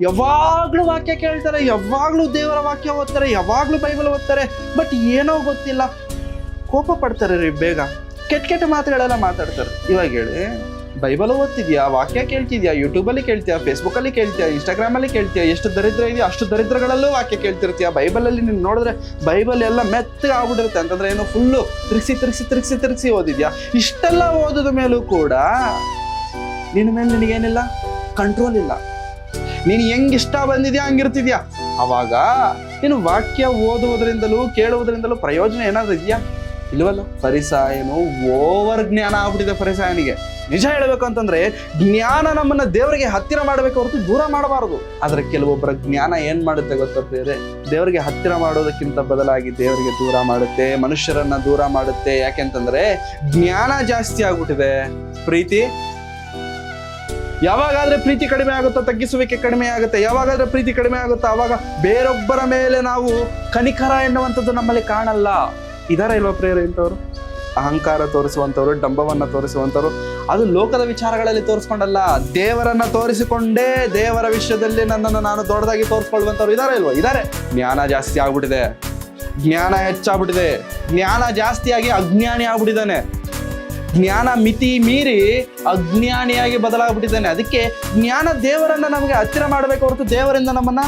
ಯಾವಾಗ್ಲೂ ವಾಕ್ಯ ಕೇಳ್ತಾರೆ, ಯಾವಾಗ್ಲೂ ದೇವರ ವಾಕ್ಯ ಓದ್ತಾರೆ, ಯಾವಾಗ್ಲೂ ಬೈಬಲ್ ಓದ್ತಾರೆ, ಬಟ್ ಏನೋ ಗೊತ್ತಿಲ್ಲ. ಕೋಪ ಪಡ್ತಾರೆ ರೀ ಬೇಗ. ಕೆಟ್ಟ ಕೆಟ್ಟ ಮಾತುಗಳೆಲ್ಲ ಮಾತಾಡ್ತಾರೆ. ಇವಾಗ ಹೇಳಿ, ಬೈಬಲ್ ಓದ್ತಿದ್ಯಾ? ವಾಕ್ಯ ಕೇಳ್ತಿದ್ಯಾ? ಯೂಟ್ಯೂಬಲ್ಲಿ ಕೇಳ್ತೀಯಾ? ಫೇಸ್ಬುಕ್ಕಲ್ಲಿ ಕೇಳ್ತೀಯಾ? ಇನ್ಸ್ಟಾಗ್ರಾಮಲ್ಲಿ ಕೇಳ್ತೀಯಾ? ಎಷ್ಟು ದರಿದ್ರ ಇದೆಯಾ ಅಷ್ಟು ದರಿದ್ರಗಳಲ್ಲೂ ವಾಕ್ಯ ಕೇಳ್ತಿರ್ತೀಯ? ಬೈಬಲಲ್ಲಿ ನೀನು ನೋಡಿದ್ರೆ ಬೈಬಲ್ ಎಲ್ಲ ಮೆತ್ತಗೆ ಆಗ್ಬಿಟ್ಟಿರುತ್ತೆ. ಅಂತಂದ್ರೆ ಏನು ಫುಲ್ಲು ತಿರ್ಸಿ ತಿರ್ಸಿ ತಿರ್ಸಿ ತಿರ್ಸಿ ಓದಿದ್ಯಾ? ಇಷ್ಟೆಲ್ಲ ಓದಿದ ಮೇಲೂ ಕೂಡ ನಿನ್ನ ಮೇಲೆ ನಿನಗೇನಿಲ್ಲ? ಕಂಟ್ರೋಲ್ ಇಲ್ಲ. ನೀನು ಹೆಂಗ್ ಇಷ್ಟ ಬಂದಿದ್ಯಾ, ಹಂಗಿರ್ತಿದ್ಯಾ? ಅವಾಗ ನೀನು ವಾಕ್ಯ ಓದುವುದರಿಂದಲೂ ಕೇಳುವುದರಿಂದಲೂ ಪ್ರಯೋಜನ ಏನಾದ್ರು ಇದೆಯಾ? ಇಲ್ವಲ್ಲ? ಪರಿಸಾಯನು ಓವರ್ ಜ್ಞಾನ ಆಗ್ಬಿಟ್ಟಿದೆ ಪರಿಸಾಯನಿಗೆ ನಿಜ ಹೇಳಬೇಕು ಅಂತಂದ್ರೆ, ಜ್ಞಾನ ನಮ್ಮನ್ನ ದೇವರಿಗೆ ಹತ್ತಿರ ಮಾಡಬೇಕು ಹೊರತು ದೂರ ಮಾಡಬಾರದು. ಆದ್ರೆ ಕೆಲವೊಬ್ಬರ ಜ್ಞಾನ ಏನ್ ಮಾಡುತ್ತೆ ಗೊತ್ತಾ ಬೇರೆ ದೇವರಿಗೆ ಹತ್ತಿರ ಮಾಡೋದಕ್ಕಿಂತ ಬದಲಾಗಿ ದೇವರಿಗೆ ದೂರ ಮಾಡುತ್ತೆ, ಮನುಷ್ಯರನ್ನ ದೂರ ಮಾಡುತ್ತೆ. ಯಾಕೆಂತಂದ್ರೆ ಜ್ಞಾನ ಜಾಸ್ತಿ ಆಗ್ಬಿಟ್ಟಿದೆ. ಪ್ರೀತಿ ಯಾವಾಗಾದ್ರೆ ಪ್ರೀತಿ ಕಡಿಮೆ ಆಗುತ್ತೋ ತಗ್ಗಿಸುವಿಕೆ ಕಡಿಮೆ ಆಗುತ್ತೆ? ಯಾವಾಗಾದ್ರೆ ಪ್ರೀತಿ ಕಡಿಮೆ ಆಗುತ್ತೋ? ಅವಾಗ ಬೇರೊಬ್ಬರ ಮೇಲೆ ನಾವು ಕನಿಕರ ಎನ್ನುವಂಥದ್ದು ನಮ್ಮಲ್ಲಿ ಕಾಣಲ್ಲ. ಇದಾರ ಇಲ್ವ ಪ್ರೇರ ಇಂಥವ್ರು? ಅಹಂಕಾರ ತೋರಿಸುವಂಥವ್ರು, ಡಂಬವನ್ನ ತೋರಿಸುವಂಥವ್ರು, ಅದು ಲೋಕದ ವಿಚಾರಗಳಲ್ಲಿ ತೋರಿಸ್ಕೊಂಡಲ್ಲ. ದೇವರನ್ನ ತೋರಿಸಿಕೊಂಡೇ ದೇವರ ವಿಷಯದಲ್ಲಿ ನನ್ನನ್ನು ನಾನು ದೊಡ್ಡದಾಗಿ ತೋರಿಸ್ಕೊಳ್ಳುವಂಥವ್ರು ಇದಾರೆ ಇಲ್ವಾ? ಇದಾರೆ. ಜ್ಞಾನ ಜಾಸ್ತಿ ಆಗ್ಬಿಟ್ಟಿದೆ. ಜ್ಞಾನ ಹೆಚ್ಚಾಗ್ಬಿಟ್ಟಿದೆ. ಜ್ಞಾನ ಜಾಸ್ತಿಯಾಗಿ ಅಜ್ಞಾನಿ ಆಗ್ಬಿಟ್ಟಿದ್ದಾನೆ. ಜ್ಞಾನ ಮಿತಿ ಮೀರಿ ಅಜ್ಞಾನಿಯಾಗಿ ಬದಲಾಗ್ಬಿಟ್ಟಿದ್ದಾನೆ. ಅದಕ್ಕೆ ಜ್ಞಾನ ದೇವರನ್ನ ನಮಗೆ ಹತ್ತಿರ ಮಾಡಬೇಕು ಹೊರತು ದೇವರಿಂದ ನಮ್ಮನ್ನ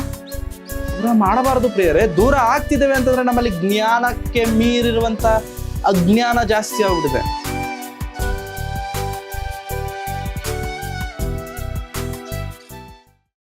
ದೂರ ಮಾಡಬಾರದು ಪ್ರಿಯರೇ. ದೂರ ಆಗ್ತಿದ್ದೇವೆ ಅಂತಂದ್ರೆ ನಮ್ಮಲ್ಲಿ ಜ್ಞಾನಕ್ಕೆ ಮೀರಿರುವಂತ ಅಜ್ಞಾನ ಜಾಸ್ತಿ ಆಗ್ಬಿಟ್ಟಿದೆ.